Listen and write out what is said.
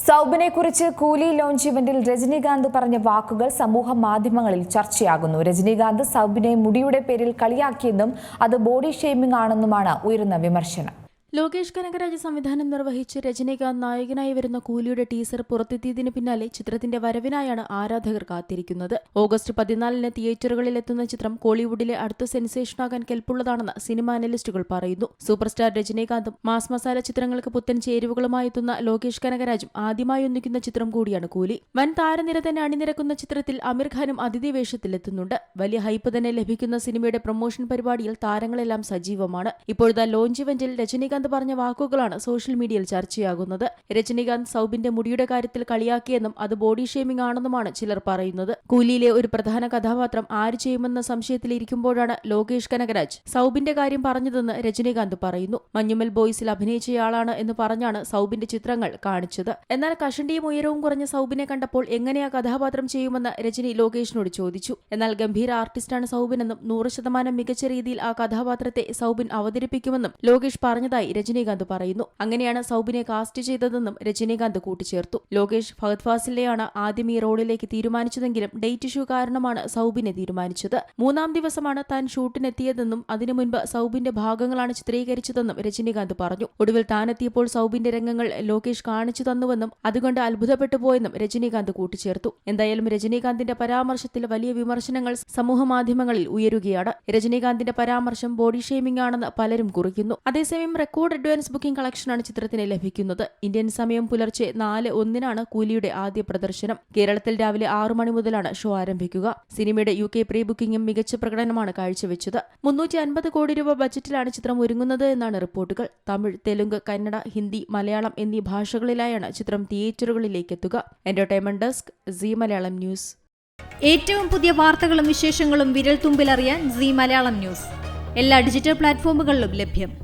സൗബിനെ കുറിച്ച് കൂലി ലോഞ്ച് ഇവന്റിൽ രജനീകാന്ത് പറഞ്ഞ വാക്കുകൾ സമൂഹ മാധ്യമങ്ങളിൽ ചർച്ചയാകുന്നു. രജനീകാന്ത് സൗബിനെ മുടിയുടെ പേരിൽ കളിയാക്കിയെന്നും അത് ബോഡി ഷെയ്മിംഗ് ആണെന്നുമാണ് ഉയരുന്ന വിമർശനം. ലോകേഷ് കനകരാജ് സംവിധാനം നിർവഹിച്ച് രജനീകാന്ത് നായകനായി വരുന്ന കൂലിയുടെ ടീസർ പുറത്തെത്തിയതിന് പിന്നാലെ ചിത്രത്തിന്റെ വരവിനായാണ് ആരാധകർ കാത്തിരിക്കുന്നത്. ഓഗസ്റ്റ് പതിനാലിന് തിയേറ്ററുകളിൽ എത്തുന്ന ചിത്രം കോളിവുഡിലെ അടുത്ത സെൻസേഷനാകാൻ കെൽപ്പുള്ളതാണെന്ന് സിനിമ അനലിസ്റ്റുകൾ പറയുന്നു. സൂപ്പർ സ്റ്റാർ രജനീകാന്തും മാസ് മസാല ചിത്രങ്ങൾക്ക് പുത്തൻ ചേരുവകളുമായി എത്തുന്ന ലോകേഷ് കനകരാജും ആദ്യമായി ഒന്നിക്കുന്ന ചിത്രം കൂടിയാണ് കൂലി. വൻ താരനിര തന്നെ അണിനിരക്കുന്ന ചിത്രത്തിൽ അമീർ ഖാനും അതിഥി വേഷത്തിലെത്തുന്നുണ്ട് വലിയ ഹൈപ്പ് തന്നെ ലഭിക്കുന്ന സിനിമയുടെ പ്രൊമോഷൻ പരിപാടിയിൽ താരങ്ങളെല്ലാം സജീവമാണ്. ഇപ്പോഴത്തെ ലോഞ്ച് ഇവന്റിൽ രജനീകാന്ത് പറഞ്ഞ വാക്കുകളാണ് സോഷ്യൽ മീഡിയയിൽ ചർച്ചയാകുന്നത്. രജനീകാന്ത് സൗബിന്റെ മുടിയുടെ കാര്യത്തിൽ കളിയാക്കിയെന്നും അത് ബോഡി ഷേമിംഗ് ആണെന്നുമാണ് ചിലർ പറയുന്നത്. കൂലിയിലെ ഒരു പ്രധാന കഥാപാത്രം ആര് ചെയ്യുമെന്ന സംശയത്തിലിരിക്കുമ്പോഴാണ് ലോകേഷ് കനകരാജ് സൗബിന്റെ കാര്യം പറഞ്ഞതെന്ന് രജനീകാന്ത് പറയുന്നു. മഞ്ഞുമൽ ബോയ്സിൽ അഭിനയിച്ചയാളാണ് എന്ന് പറഞ്ഞാണ് സൗബിന്റെ ചിത്രങ്ങൾ കാണിച്ചത്. എന്നാൽ കഷണ്ടിയും ഉയരവും കുറഞ്ഞ സൗബിനെ കണ്ടപ്പോൾ എങ്ങനെയാ കഥാപാത്രം ചെയ്യുമെന്ന് രജനി ലോകേഷിനോട് ചോദിച്ചു. എന്നാൽ ഗംഭീര ആർട്ടിസ്റ്റാണ് സൗബിനെന്നും നൂറ് ശതമാനം മികച്ച രീതിയിൽ ആ കഥാപാത്രത്തെ സൗബിൻ അവതരിപ്പിക്കുമെന്നും ലോകേഷ് പറഞ്ഞതായി രജനീകാന്ത് പറയുന്നു. അങ്ങനെയാണ് സൗബിനെ കാസ്റ്റ് ചെയ്തതെന്നും രജനീകാന്ത് കൂട്ടിച്ചേർത്തു. ലോകേഷ് ഫഹദ് ഫാസിലെയാണ് ആദ്യം ഈ റോളിലേക്ക് തീരുമാനിച്ചതെങ്കിലും ഡേറ്റ് ഇഷ്യൂ കാരണമാണ് സൗബിനെ തീരുമാനിച്ചത്. മൂന്നാം ദിവസമാണ് താൻ ഷൂട്ടിനെത്തിയതെന്നും അതിനു മുൻപ് സൗബിന്റെ ഭാഗങ്ങളാണ് ചിത്രീകരിച്ചതെന്നും രജനീകാന്ത് പറഞ്ഞു. ഒടുവിൽ താനെത്തിയപ്പോൾ സൗബിന്റെ രംഗങ്ങൾ ലോകേഷ് കാണിച്ചു തന്നുവെന്നും അതുകൊണ്ട് അത്ഭുതപ്പെട്ടു പോയെന്നും രജനീകാന്ത് കൂട്ടിച്ചേർത്തു. എന്തായാലും രജനീകാന്തിന്റെ പരാമർശത്തിൽ വലിയ വിമർശനങ്ങൾ സമൂഹ മാധ്യമങ്ങളിൽ ഉയരുകയാണ്. രജനീകാന്തിന്റെ പരാമർശം ബോഡി ഷെയ്മിംഗ് ആണെന്ന് പലരും കുറിക്കുന്നു. അതേസമയം റെക്കോർഡ് അഡ്വാൻസ് ബുക്കിംഗ് കളക്ഷനാണ് ചിത്രത്തിന് ലഭിക്കുന്നത്. ഇന്ത്യൻ സമയം പുലർച്ചെ നാല് ഒന്നിനാണ് കൂലിയുടെ ആദ്യ പ്രദർശനം. കേരളത്തിൽ രാവിലെ ആറു മണി മുതലാണ് ഷോ ആരംഭിക്കുക. സിനിമയുടെ യു കെ പ്രീ ബുക്കിംഗും മികച്ച പ്രകടനമാണ് കാഴ്ചവെച്ചത്. മുന്നൂറ്റി അൻപത് കോടി രൂപ ബജറ്റിലാണ് ചിത്രം ഒരുങ്ങുന്നത് എന്നാണ് റിപ്പോർട്ടുകൾ. തമിഴ് തെലുങ്ക് കന്നഡ ഹിന്ദി മലയാളം എന്നീ ഭാഷകളിലായാണ് ചിത്രം തിയേറ്ററുകളിലേക്ക് എത്തുക. Entertainment desk Zee Malayalam news. ഏറ്റവും പുതിയ വാർത്തകളും വിശേഷങ്ങളും വിരൽ തുമ്പിലറിയാൻ സി മലയാളം ന്യൂസ്. എല്ലാ ഡിജിറ്റൽ പ്ലാറ്റ്ഫോമുകളിലും ലഭ്യം.